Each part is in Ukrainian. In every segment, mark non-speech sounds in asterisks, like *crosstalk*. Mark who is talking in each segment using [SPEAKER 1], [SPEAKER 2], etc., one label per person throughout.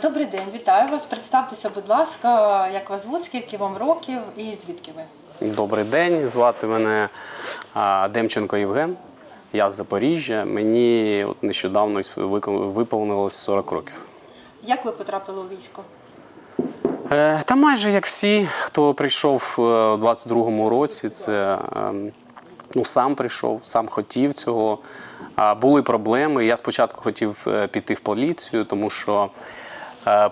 [SPEAKER 1] Добрий день, вітаю вас. Представтеся, будь ласка, як вас звуть, скільки вам років і звідки ви?
[SPEAKER 2] Добрий день, звати мене а, Демченко Євген. Я з Запоріжжя. Мені от нещодавно виповнилось 40 років.
[SPEAKER 1] Як ви потрапили у військо?
[SPEAKER 2] Е, Та майже як всі, хто прийшов е, у 22-му році, це ем, ну, сам прийшов, сам хотів цього. Були проблеми. Я спочатку хотів е, піти в поліцію, тому що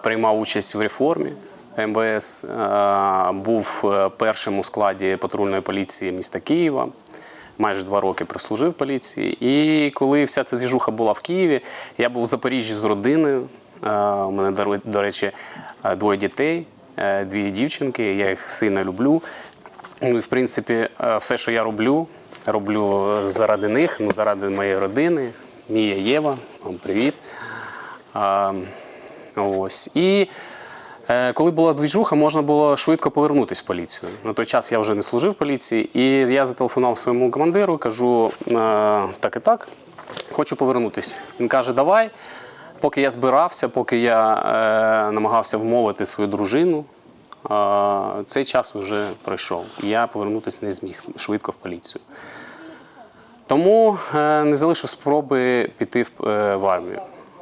[SPEAKER 2] приймав участь в реформі МВС, е, був е, першим у складі патрульної поліції міста Києва. Майже два роки прослужив поліції. І коли вся ця двіжуха була в Києві, я був в Запоріжжі з родиною. Е, У мене, до речі, е, двоє дітей, е, дві дівчинки. Я їх сильно люблю. Ну і в принципі, е, все, що я роблю, роблю е, заради них, ну заради моєї родини. Мія Єва, вам привіт. Ось. І е, коли була двіжуха, можна було швидко повернутися в поліцію. На той час я вже не служив в поліції, і я зателефонував своєму командиру, кажу: е, так і так, хочу повернутися. Він каже, давай. Поки я збирався, поки я е, намагався вмовити свою дружину, е, цей час вже пройшов. І Я повернутися не зміг швидко в поліцію. Тому е, не залишив спроби піти в, е, в армію.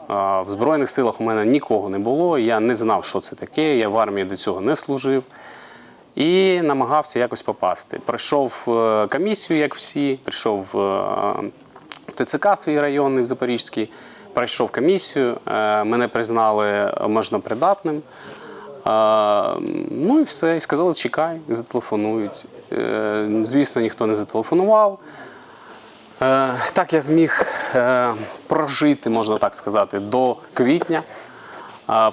[SPEAKER 2] В Збройних силах у мене нікого не було, я не знав, що це таке, я в армії до цього не служив і намагався якось попасти. Прийшов е, комісію, як всі, прийшов е, в ТЦК свій районний в Запорізький, пройшов комісію, е, мене признали можнопридатним. Е, Ну і все. І сказали, чекай, зателефонують. Е, Звісно, ніхто не зателефонував. Е, Так я зміг е, прожити, можна так сказати, до квітня.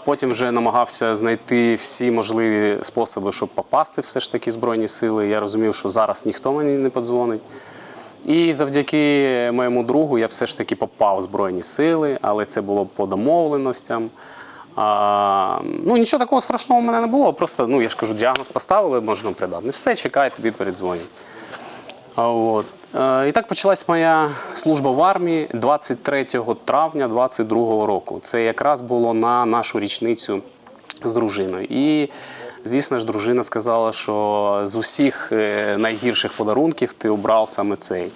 [SPEAKER 2] Потім вже намагався знайти всі можливі способи, щоб попасти все ж таки Збройні сили. Я розумів, що зараз ніхто мені не подзвонить. І завдяки моєму другу я все ж таки попав в Збройні сили, але це було по домовленостям. А, ну, нічого такого страшного в мене не було. Просто, ну я ж кажу, діагноз поставили, можна придати. Все, чекай, тобі передзвонять. От. Е, І так почалась моя служба в армії 23 травня 22 року. Це якраз було на нашу річницю з дружиною. І, звісно ж, дружина сказала, що з усіх е, найгірших подарунків ти обрав саме цей.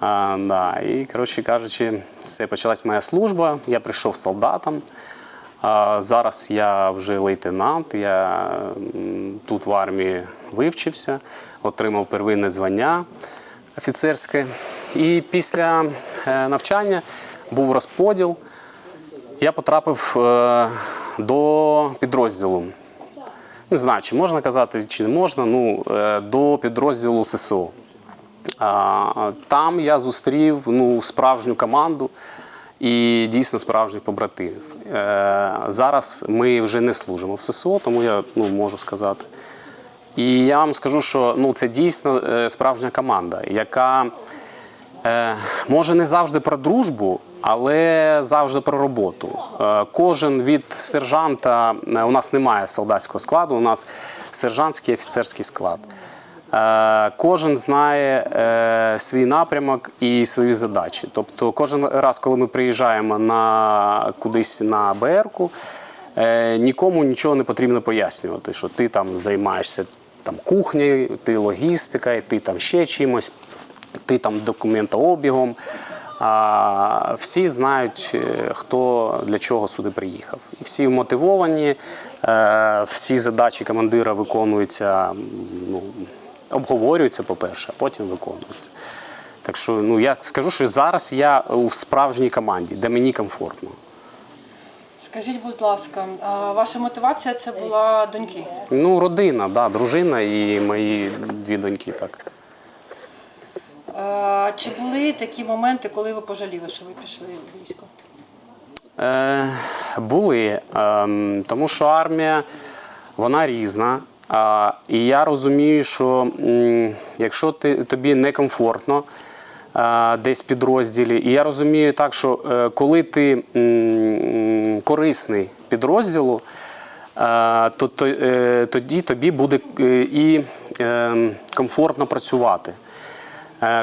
[SPEAKER 2] А, да. І, коротше кажучи, все, почалась моя служба. Я прийшов солдатом. А зараз я вже лейтенант, я тут в армії вивчився, отримав первинне звання офіцерське. І після е, навчання був розподіл. Я потрапив е, до підрозділу. Не знаю, чи можна казати, чи не можна, ну, е, до підрозділу ССО. Там я зустрів ну, справжню команду і дійсно справжніх побратимів. Зараз ми вже не служимо в ССО, тому я ну, можу сказати. І я вам скажу, що ну, це дійсно е, справжня команда, яка е, може не завжди про дружбу, але завжди про роботу. Е, кожен від сержанта, у нас немає солдатського складу, у нас сержантський офіцерський склад. Кожен знає свій напрямок і свої задачі. Тобто, кожен раз, коли ми приїжджаємо на кудись на БРку, нікому нічого не потрібно пояснювати, що ти там займаєшся там кухнею, ти логістикою, ти там ще чимось, ти там документообігом. А всі знають, е, хто для чого сюди приїхав. Всі мотивовані, е, всі задачі командира виконуються, ну, обговорюються, по-перше, а потім виконуються. Так що ну, я скажу, що зараз я у справжній команді, де мені комфортно.
[SPEAKER 1] Скажіть, будь ласка, а ваша мотивація це була доньки?
[SPEAKER 2] Ну, родина, да, дружина і мої дві доньки. Так.
[SPEAKER 1] Е, Чи були такі моменти, коли ви пожаліли, що ви пішли в військо?
[SPEAKER 2] Е, були, ем, тому що армія вона різна. А, і я розумію, що м, якщо ти, тобі некомфортно а, десь в підрозділі, і я розумію так, що е, коли ти м, корисний підрозділу, е, то, е, тоді тобі буде е, і е, комфортно працювати.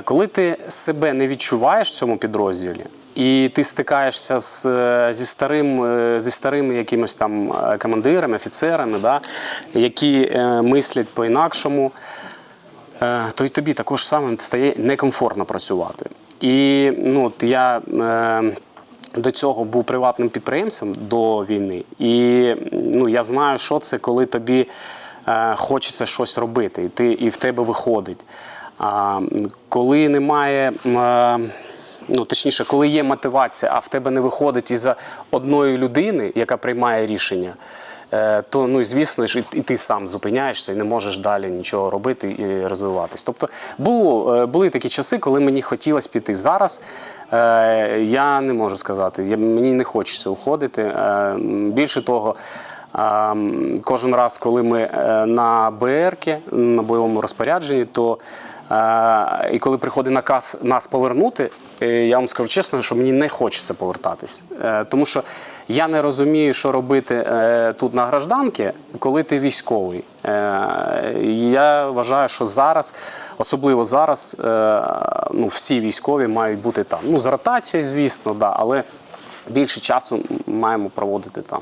[SPEAKER 2] Коли ти себе не відчуваєш в цьому підрозділі, і ти стикаєшся з, зі, старим, зі старими якимось там командирами, офіцерами, да, які мислять по-інакшому, то й тобі також саме стає некомфортно працювати. І ну, от я е, до цього був приватним підприємцем до війни, і ну, я знаю, що це, коли тобі е, хочеться щось робити, і, ти, і в тебе виходить. А коли немає. е, Ну, точніше, коли є мотивація, а в тебе не виходить із-за одної людини, яка приймає рішення, то ну, звісно ж, і, ти сам зупиняєшся і не можеш далі нічого робити і розвиватись. Тобто було, е, були такі часи, коли мені хотілося піти. Зараз е, я не можу сказати, мені не хочеться уходити. Е, більше того, Кожен раз, коли ми е, на БРК, на бойовому розпорядженні, то е, і коли приходить наказ нас повернути, е, я вам скажу чесно, що мені не хочеться повертатись. Е, Тому що я не розумію, що робити е, тут на гражданці, коли ти військовий. Я вважаю, що зараз, особливо зараз, ну, всі військові мають бути там. Ну, з ротацією, звісно, да, але більше часу маємо проводити там.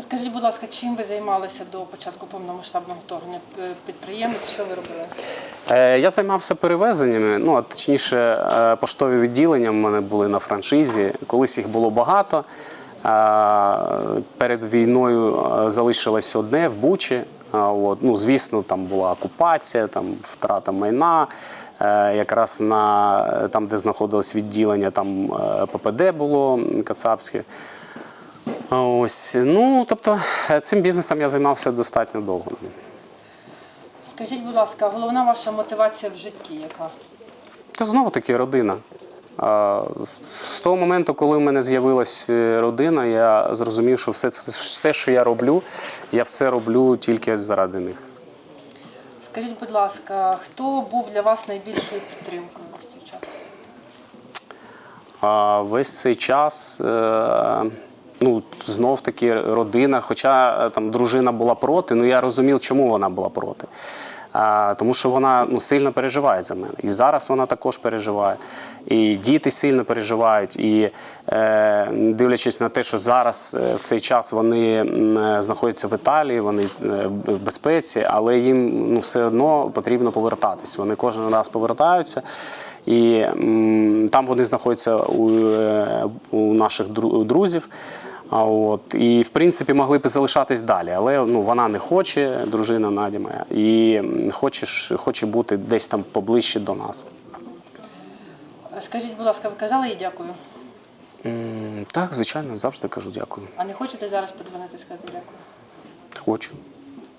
[SPEAKER 1] Скажіть, будь ласка, чим ви займалися до початку повномасштабного вторгнення? Е, Підприємець, що ви робили?
[SPEAKER 2] Е, Я займався перевезеннями, ну а точніше, е, поштові відділення в мене були на франшизі. Колись їх було багато. Перед війною залишилось одне в Бучі. От, ну, звісно, там була окупація, там втрата майна. Якраз на там, де знаходилось відділення, там ППД було Кацапське. Ось, ну тобто е, цим бізнесом я займався достатньо довго.
[SPEAKER 1] Скажіть, будь ласка, головна ваша мотивація в житті яка?
[SPEAKER 2] Це знову таки родина. З того моменту, коли в мене з'явилась е, родина, я зрозумів, що все, все, що я роблю, я все роблю тільки заради них.
[SPEAKER 1] Скажіть, будь ласка, хто був для вас найбільшою підтримкою в цей час?
[SPEAKER 2] А весь цей час, е, ну, знов таки родина, хоча е, там дружина була проти, ну я розумів, чому вона була проти. А, тому що вона ну, сильно переживає за мене. І зараз вона також переживає. І діти сильно переживають. І е, дивлячись на те, що зараз е, в цей час вони е, знаходяться в Італії, вони в безпеці, але їм ну, все одно потрібно повертатись. Вони кожен раз повертаються. І м, там вони знаходяться у, е, у наших друзів. А от і в принципі могли б залишатись далі, але ну вона не хоче, дружина Надя моя, і хоче, хоче бути десь там поближче до нас.
[SPEAKER 1] Скажіть, будь ласка, ви казали їй дякую?
[SPEAKER 2] М, Так, звичайно, завжди кажу дякую.
[SPEAKER 1] А не хочете зараз подзвонити і сказати дякую?
[SPEAKER 2] Хочу.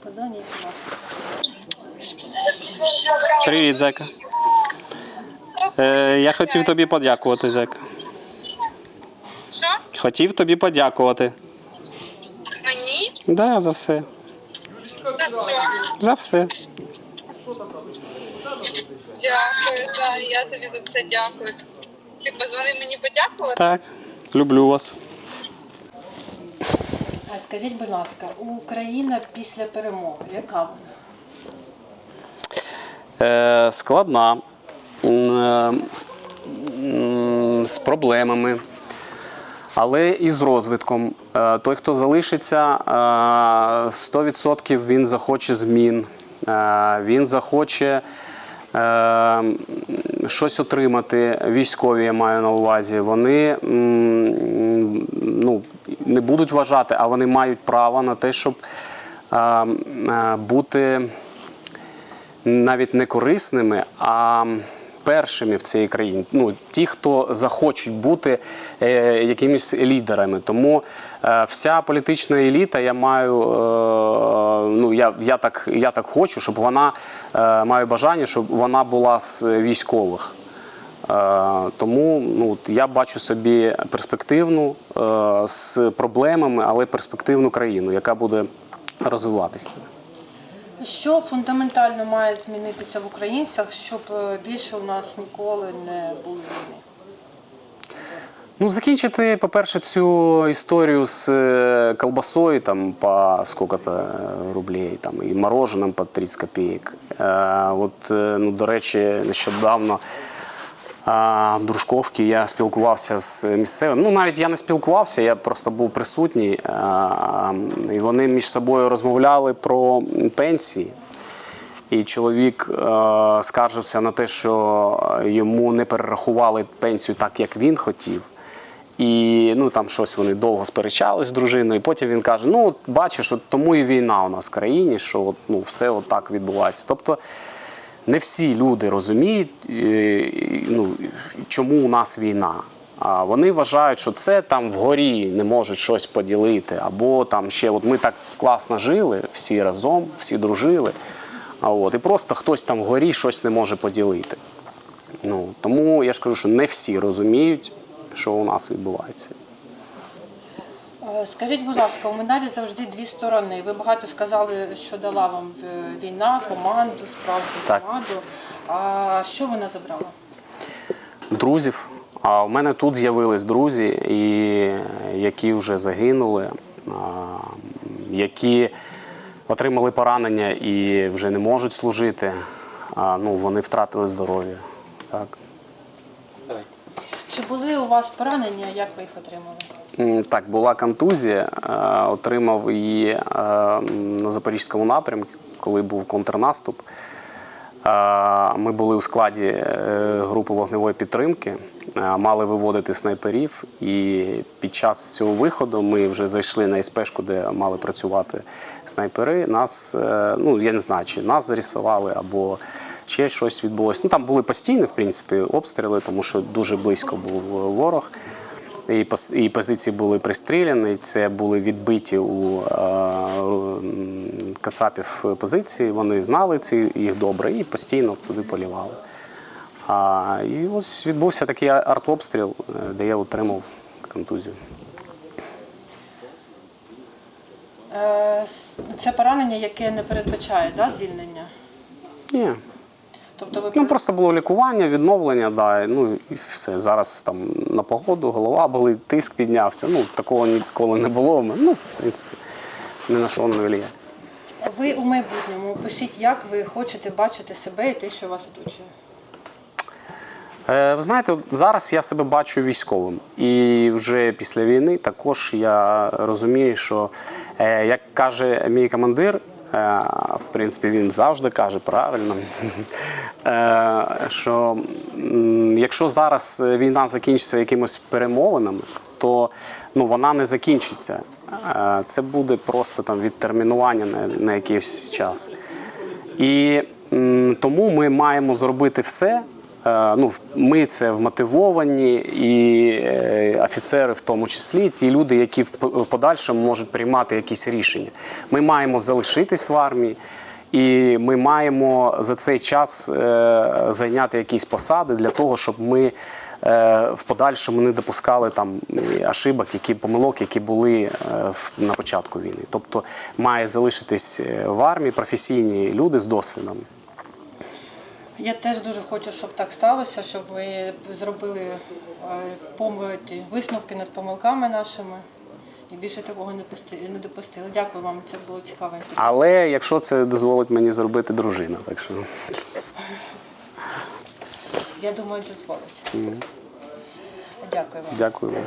[SPEAKER 1] Подзвоніть, будь ласка.
[SPEAKER 2] Привіт, Зека. Е, я хотів тобі подякувати, Зека.
[SPEAKER 3] Що?
[SPEAKER 2] Хотів тобі подякувати.
[SPEAKER 3] Мені?
[SPEAKER 2] Да, за все.
[SPEAKER 3] За що?
[SPEAKER 2] За все.
[SPEAKER 3] Дякую, да, я тобі за все дякую. Ти позвонив мені подякувати?
[SPEAKER 2] Так, люблю вас.
[SPEAKER 1] А скажіть, будь ласка, Україна після перемоги, яка вона?
[SPEAKER 2] Е, складна, з проблемами, але і з розвитком. Е, той, хто залишиться, е, 100% він захоче змін, Е, він захоче. е, Щось отримати військові, я маю на увазі. Вони ну, не будуть вважати, а вони мають право на те, щоб е, е, бути навіть не корисними, а першими в цій країні. Ну, ті, хто захочуть бути е, якимись лідерами. Тому е, вся політична еліта, я маю, е, ну я, я, так, я так хочу, щоб вона е, маю бажання, щоб вона була з військових. Е, Тому ну, я бачу собі перспективну е, з проблемами, але перспективну країну, яка буде розвиватися.
[SPEAKER 1] Що фундаментально має змінитися в українцях, щоб е, більше у нас ніколи не було війни?
[SPEAKER 2] Ну, закінчити, по-перше, цю історію з е, колбасою там по сколько-то е, рублей, там і мороженим по 30 копійок. От, ну, до речі, нещодавно а, Дружковки я спілкувався з місцевим. Ну, навіть я не спілкувався, я просто був присутній. І вони між собою розмовляли про пенсії. І чоловік е, скаржився на те, що йому не перерахували пенсію так, як він хотів. І ну там щось вони довго сперечались з дружиною. І потім він каже: Ну, бачиш, от тому і війна у нас в країні, що от, ну, все так відбувається. Тобто не всі люди розуміють, е, ну, чому у нас війна. А вони вважають, що це там вгорі не можуть щось поділити, або там ще от ми так класно жили, всі разом, всі дружили. А от, і просто хтось там вгорі щось не може поділити. Ну, тому я ж кажу, що не всі розуміють, що у нас відбувається.
[SPEAKER 1] Е, Скажіть, будь ласка, у медалі завжди дві сторони. Ви багато сказали, що дала вам е, війна, команду, справді
[SPEAKER 2] Так.
[SPEAKER 1] команду. А що вона забрала?
[SPEAKER 2] друзів. А у мене тут з'явились друзі, і, які вже загинули, які отримали поранення і вже не можуть служити. А, ну, вони втратили здоров'я. Так.
[SPEAKER 1] Чи були у вас поранення, як ви їх отримали?
[SPEAKER 2] Так, була контузія, е, отримав її е, на Запорізькому напрямку, коли був контрнаступ. Е, Ми були у складі групи вогневої підтримки, мали виводити снайперів. І під час цього виходу ми вже зайшли на СПшку, де мали працювати снайпери. Нас, ну я не знаю, чи нас зарисували або ще щось відбулося. Ну там були постійні, в принципі, обстріли, тому що дуже близько був ворог. І, позиції були пристріляні, це були відбиті у е, кацапів позиції. Вони знали ці їх добре і постійно туди полівали. А, і ось відбувся такий артобстріл, е, де я отримав контузію.
[SPEAKER 1] Е, Це поранення, яке не передбачає да, звільнення.
[SPEAKER 2] Ні. Ну просто було лікування, відновлення, да, ну і все. Зараз там на погоду, голова болить, тиск піднявся. Ну такого ніколи не було. Ну, в принципі, ні на що не влияє.
[SPEAKER 1] ви у майбутньому пишіть, як ви хочете бачити себе і те, що вас оточує.
[SPEAKER 2] Е, Ви знаєте, зараз я себе бачу військовим, і вже після війни також я розумію, що е, як каже мій командир, в принципі, він завжди каже правильно, *laughs* е, що якщо зараз війна закінчиться якимось перемовинами, то ну, вона не закінчиться. Е, Це буде просто там відтермінування на, на якийсь час. І тому ми маємо зробити все. Е, Ну, ми це вмотивовані, і е, офіцери, в тому числі, ті люди, які в подальшому можуть приймати якісь рішення. Ми маємо залишитись в армії, і ми маємо за цей час е, зайняти якісь посади для того, щоб ми е, в подальшому не допускали там е, ошибок, які помилок, які були е, в- на початку війни. Тобто має залишитись в армії професійні люди з досвідом.
[SPEAKER 1] Я теж дуже хочу, щоб так сталося, щоб ви зробили е, помилки, висновки над помилками нашими і більше такого не пусти- не допустили. Дякую вам, це було цікаво.
[SPEAKER 2] Але якщо це дозволить мені зробити дружина, так що
[SPEAKER 1] Я думаю, дозволить. Дякую вам.
[SPEAKER 2] дякую вам.